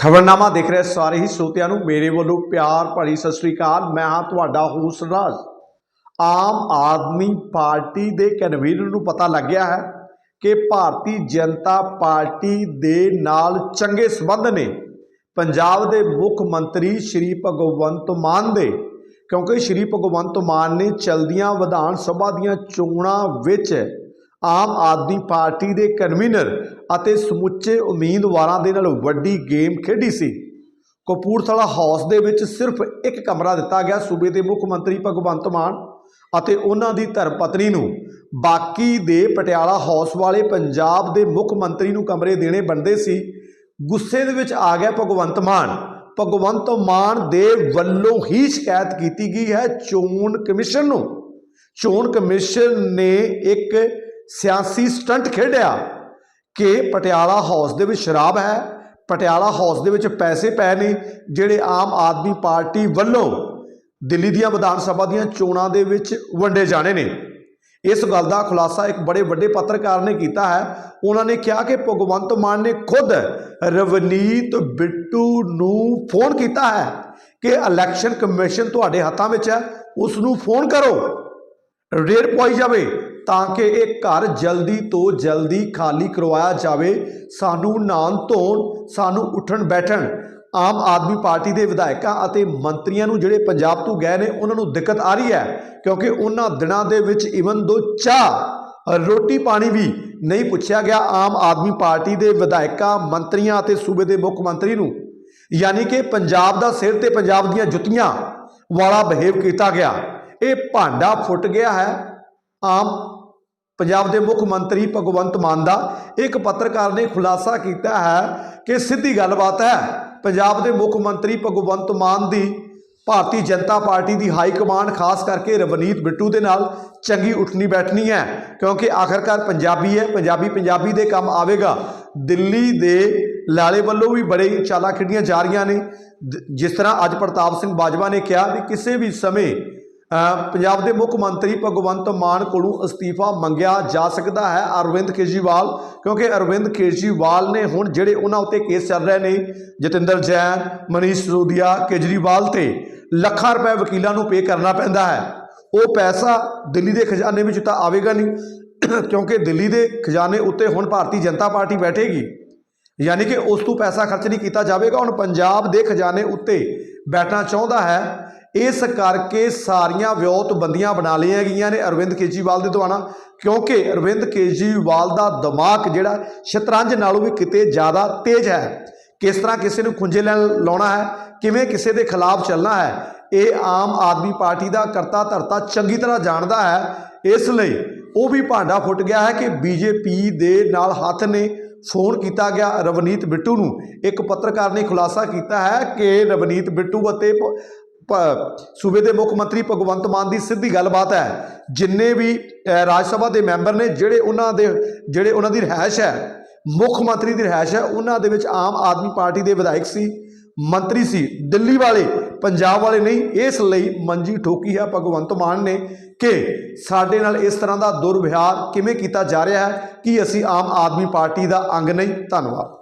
ਖਬਰਨਾਮਾ ਦੇਖ ਰਹੇ ਸਾਰੇ ਹੀ ਸਰੋਤਿਆਂ ਨੂੰ। ਮੇਰੇ ਵੱਲੋਂ ਪਿਆਰ ਭਰੀ ਸਤਿ ਸ੍ਰੀ ਅਕਾਲ। ਮੈਂ ਹਾਂ ਤੁਹਾਡਾ ਹੋਸਟ ਰਾਜ। ਆਮ ਆਦਮੀ ਪਾਰਟੀ ਦੇ ਕਨਵੀਨਰ ਨੂੰ ਪਤਾ ਲੱਗਿਆ ਹੈ ਕਿ ਭਾਰਤੀ ਜਨਤਾ ਪਾਰਟੀ ਦੇ ਨਾਲ ਚੰਗੇ ਸਬੰਧ ਨੇ। ਪੰਜਾਬ ਦੇ ਮੁੱਖ ਮੰਤਰੀ ਸ਼੍ਰੀ ਭਗਵੰਤ ਮਾਨ ਦੇ। ਕਿਉਂਕਿ ਸ਼੍ਰੀ ਭਗਵੰਤ ਮਾਨ ਨੇ ਚਲਦੀਆਂ ਵਿਧਾਨ ਸਭਾ ਦੀਆਂ ਚੋਣਾਂ ਵਿੱਚ ਆਮ ਆਦਮੀ ਪਾਰਟੀ ਦੇ ਕਨਵੀਨਰ ਅਤੇ ਸਮੁੱਚੇ ਉਮੀਦਵਾਰਾਂ ਦੇ ਨਾਲ ਵੱਡੀ ਗੇਮ ਖੇਡੀ ਸੀ। ਕਪੂਰਥਲਾ ਹਾਊਸ ਦੇ ਵਿੱਚ ਸਿਰਫ ਇੱਕ ਕਮਰਾ ਦਿੱਤਾ ਗਿਆ ਸੂਬੇ ਦੇ ਮੁੱਖ ਮੰਤਰੀ ਭਗਵੰਤ ਮਾਨ ਅਤੇ ਉਹਨਾਂ ਦੀ ਧਰਮ ਪਤਨੀ ਨੂੰ। ਬਾਕੀ ਦੇ ਪਟਿਆਲਾ ਹਾਊਸ ਵਾਲੇ ਪੰਜਾਬ ਦੇ ਮੁੱਖ ਮੰਤਰੀ ਨੂੰ ਕਮਰੇ ਦੇਣੇ ਬਣਦੇ ਸੀ। ਗੁੱਸੇ ਦੇ ਵਿੱਚ ਆ ਗਿਆ ਭਗਵੰਤ ਮਾਨ। ਭਗਵੰਤ ਮਾਨ ਦੇ ਵੱਲੋਂ ਹੀ ਸ਼ਿਕਾਇਤ ਕੀਤੀ ਗਈ ਹੈ ਚੋਣ ਕਮਿਸ਼ਨ ਨੂੰ। ਚੋਣ ਕਮਿਸ਼ਨ ਨੇ ਇੱਕ ਸਿਆਸੀ ਸਟੰਟ ਖੇਡਿਆ ਕਿ ਪਟਿਆਲਾ ਹਾਊਸ ਦੇ ਵਿੱਚ ਸ਼ਰਾਬ ਹੈ, ਪਟਿਆਲਾ ਹਾਊਸ ਦੇ ਵਿੱਚ ਪੈਸੇ ਪਏ ਨੇ, ਜਿਹੜੇ ਆਮ ਆਦਮੀ ਪਾਰਟੀ ਵੱਲੋਂ ਦਿੱਲੀ ਦੀਆਂ ਵਿਧਾਨ ਸਭਾ ਦੀਆਂ ਚੋਣਾਂ ਦੇ ਵਿੱਚ ਵੰਡੇ ਜਾਣੇ ਨੇ। ਇਸ ਗੱਲ ਦਾ ਖੁਲਾਸਾ ਇੱਕ ਬੜੇ ਵੱਡੇ ਪੱਤਰਕਾਰ ਨੇ ਕੀਤਾ ਹੈ। ਉਹਨਾਂ ਨੇ ਕਿਹਾ ਕਿ ਭਗਵੰਤ ਮਾਨ ਨੇ ਖੁਦ ਰਵਨੀਤ ਬਿੱਟੂ ਨੂੰ ਫੋਨ ਕੀਤਾ ਹੈ ਕਿ ਇਲੈਕਸ਼ਨ ਕਮਿਸ਼ਨ ਤੁਹਾਡੇ ਹੱਥਾਂ ਵਿੱਚ ਹੈ, ਉਸ ਨੂੰ ਫੋਨ ਕਰੋ। ਰੇਡ ਪਾਈ ਜਾਵੇ ਤਾਂ ਕਿ ਇਹ ਘਰ ਜਲਦੀ ਤੋਂ ਜਲਦੀ ਖਾਲੀ ਕਰਵਾਇਆ ਜਾਵੇ। ਸਾਨੂੰ ਨਾਨ ਧੋਣ, ਸਾਨੂੰ ਉੱਠਣ ਬੈਠਣ, ਆਮ ਆਦਮੀ ਪਾਰਟੀ ਦੇ ਵਿਧਾਇਕਾਂ ਅਤੇ ਮੰਤਰੀਆਂ ਨੂੰ ਜਿਹੜੇ ਪੰਜਾਬ ਤੋਂ ਗਏ ਨੇ, ਉਹਨਾਂ ਨੂੰ ਦਿੱਕਤ ਆ ਰਹੀ ਹੈ, ਕਿਉਂਕਿ ਉਹਨਾਂ ਦਿਨਾਂ ਦੇ ਵਿੱਚ ਇਵਨ ਦੋ ਚਾਹ, ਰੋਟੀ ਪਾਣੀ ਵੀ ਨਹੀਂ ਪੁੱਛਿਆ ਗਿਆ ਆਮ ਆਦਮੀ ਪਾਰਟੀ ਦੇ ਵਿਧਾਇਕਾਂ, ਮੰਤਰੀਆਂ ਅਤੇ ਸੂਬੇ ਦੇ ਮੁੱਖ ਮੰਤਰੀ ਨੂੰ। ਯਾਨੀ ਕਿ ਪੰਜਾਬ ਦਾ ਸਿਰ ਤੇ ਪੰਜਾਬ ਦੀਆਂ ਜੁੱਤੀਆਂ ਵਾਲਾ ਬਿਹੇਵ ਕੀਤਾ ਗਿਆ। ਇਹ ਭਾਂਡਾ ਫੁੱਟ ਗਿਆ ਹੈ। ਆਮ ਪੰਜਾਬ ਦੇ ਮੁੱਖ ਮੰਤਰੀ ਭਗਵੰਤ ਮਾਨ ਦਾ ਇੱਕ ਪੱਤਰਕਾਰ ਨੇ ਖੁਲਾਸਾ ਕੀਤਾ ਹੈ ਕਿ ਸਿੱਧੀ ਗੱਲਬਾਤ ਹੈ। ਪੰਜਾਬ ਦੇ ਮੁੱਖ ਮੰਤਰੀ ਭਗਵੰਤ ਮਾਨ ਦੀ ਭਾਰਤੀ ਜਨਤਾ ਪਾਰਟੀ ਦੀ ਹਾਈ ਕਮਾਂਡ, ਖਾਸ ਕਰਕੇ ਰਵਨੀਤ ਬਿੱਟੂ ਦੇ ਨਾਲ ਚੰਗੀ ਉੱਠਣੀ ਬੈਠਣੀ ਹੈ, ਕਿਉਂਕਿ ਆਖਰਕਾਰ ਪੰਜਾਬੀ ਹੈ, ਪੰਜਾਬੀ ਪੰਜਾਬੀ ਦੇ ਕੰਮ ਆਵੇਗਾ। ਦਿੱਲੀ ਦੇ ਲਾਲੇ ਵੱਲੋਂ ਵੀ ਬੜੇ ਚਾਲਾਂ ਖੇਡੀਆਂ ਜਾ ਰਹੀਆਂ ਨੇ। ਜਿਸ ਤਰ੍ਹਾਂ ਅੱਜ ਪ੍ਰਤਾਪ ਸਿੰਘ ਬਾਜਵਾ ਨੇ ਕਿਹਾ ਵੀ ਕਿਸੇ ਵੀ ਸਮੇਂ ਪੰਜਾਬ ਦੇ ਮੁੱਖ ਮੰਤਰੀ ਭਗਵੰਤ ਮਾਨ ਕੋਲੋਂ ਅਸਤੀਫਾ ਮੰਗਿਆ ਜਾ ਸਕਦਾ ਹੈ ਅਰਵਿੰਦ ਕੇਜਰੀਵਾਲ, ਕਿਉਂਕਿ ਅਰਵਿੰਦ ਕੇਜਰੀਵਾਲ ਨੇ ਹੁਣ ਜਿਹੜੇ ਉਹਨਾਂ ਉੱਤੇ ਕੇਸ ਚੱਲ ਰਹੇ ਨੇ, ਜਤਿੰਦਰ ਜੈਨ, ਮਨੀਸ਼ ਸਿਸੋਦੀਆ, ਕੇਜਰੀਵਾਲ ਤੇ ਲੱਖਾਂ ਰੁਪਏ ਵਕੀਲਾਂ ਨੂੰ ਪੇ ਕਰਨਾ ਪੈਂਦਾ ਹੈ। ਉਹ ਪੈਸਾ ਦਿੱਲੀ ਦੇ ਖਜ਼ਾਨੇ ਵਿੱਚ ਤਾਂ ਆਵੇਗਾ ਨਹੀਂ, ਕਿਉਂਕਿ ਦਿੱਲੀ ਦੇ ਖਜ਼ਾਨੇ ਉੱਤੇ ਹੁਣ ਭਾਰਤੀ ਜਨਤਾ ਪਾਰਟੀ ਬੈਠੇਗੀ। ਯਾਨੀ ਕਿ ਉਸ ਤੋਂ ਪੈਸਾ ਖਰਚ ਨਹੀਂ ਕੀਤਾ ਜਾਵੇਗਾ, ਹੁਣ ਪੰਜਾਬ ਦੇ ਖਜ਼ਾਨੇ ਉੱਤੇ ਬੈਠਣਾ ਚਾਹੁੰਦਾ ਹੈ। ਇਸ ਕਰਕੇ ਸਾਰੀਆਂ ਵਿਉਤ ਬੰਦੀਆਂ ਬਣਾ ਲਈਆਂ ਗਈਆਂ ਨੇ ਅਰਵਿੰਦ ਕੇਜਰੀਵਾਲ ਦੇ ਦੁਆਰਾ ਕਿਉਂਕਿ ਅਰਵਿੰਦ ਕੇਜਰੀਵਾਲ ਦਾ ਦਿਮਾਗ ਜਿਹੜਾ ਸ਼ਤਰੰਜ ਨਾਲੋਂ ਵੀ ਕਿਤੇ ਜ਼ਿਆਦਾ ਤੇਜ਼ ਹੈ। ਕਿਸ ਤਰ੍ਹਾਂ ਕਿਸੇ ਨੂੰ ਖੁੰਝੇ ਲੈਣ ਲਾਉਣਾ ਹੈ, ਕਿਵੇਂ ਕਿਸੇ ਦੇ ਖਿਲਾਫ ਚੱਲਣਾ ਹੈ, ਇਹ ਆਮ ਆਦਮੀ ਪਾਰਟੀ ਦਾ ਕਰਤਾ ਧਰਤਾ ਚੰਗੀ ਤਰ੍ਹਾਂ ਜਾਣਦਾ ਹੈ। ਇਸ ਲਈ ਉਹ ਵੀ ਭਾਂਡਾ ਫੁੱਟ ਗਿਆ ਹੈ ਕਿ ਬੀਜੇਪੀ ਦੇ ਨਾਲ ਹੱਥ ਨੇ ਫੋਨ ਕੀਤਾ ਗਿਆ ਰਵਨੀਤ ਬਿੱਟੂ ਨੂੰ। ਇੱਕ ਪੱਤਰਕਾਰ ਨੇ ਖੁਲਾਸਾ ਕੀਤਾ ਹੈ ਕਿ ਰਵਨੀਤ ਬਿੱਟੂ ਅਤੇ ਪ- ਸੂਬੇ ਦੇ ਮੁੱਖ ਮੰਤਰੀ ਭਗਵੰਤ ਮਾਨ ਦੀ ਸਿੱਧੀ ਗੱਲਬਾਤ ਹੈ। ਜਿੰਨੇ ਵੀ ਰਾਜ ਸਭਾ ਦੇ ਮੈਂਬਰ ਨੇ, ਜਿਹੜੇ ਉਹਨਾਂ ਦੇ, ਜਿਹੜੇ ਉਹਨਾਂ ਦੀ ਰਿਹਾਇਸ਼ ਹੈ, ਮੁੱਖ ਮੰਤਰੀ ਦੀ ਰਿਹਾਇਸ਼ ਹੈ, ਉਹਨਾਂ ਦੇ ਵਿੱਚ ਆਮ ਆਦਮੀ ਪਾਰਟੀ ਦੇ ਵਿਧਾਇਕ ਸੀ, ਮੰਤਰੀ ਸੀ, ਦਿੱਲੀ ਵਾਲੇ, ਪੰਜਾਬ ਵਾਲੇ ਨਹੀਂ, ਇਸ ਲਈ ਮੰਜੀ ਠੋਕੀ ਹੈ ਭਗਵੰਤ ਮਾਨ ਨੇ ਕਿ ਸਾਡੇ ਨਾਲ ਇਸ ਤਰ੍ਹਾਂ ਦਾ ਦੁਰਵਿਹਾਰ ਕਿਵੇਂ ਕੀਤਾ ਜਾ ਰਿਹਾ ਹੈ, ਕਿ ਅਸੀਂ ਆਮ ਆਦਮੀ ਪਾਰਟੀ ਦਾ ਅੰਗ ਨਹੀਂ? ਧੰਨਵਾਦ।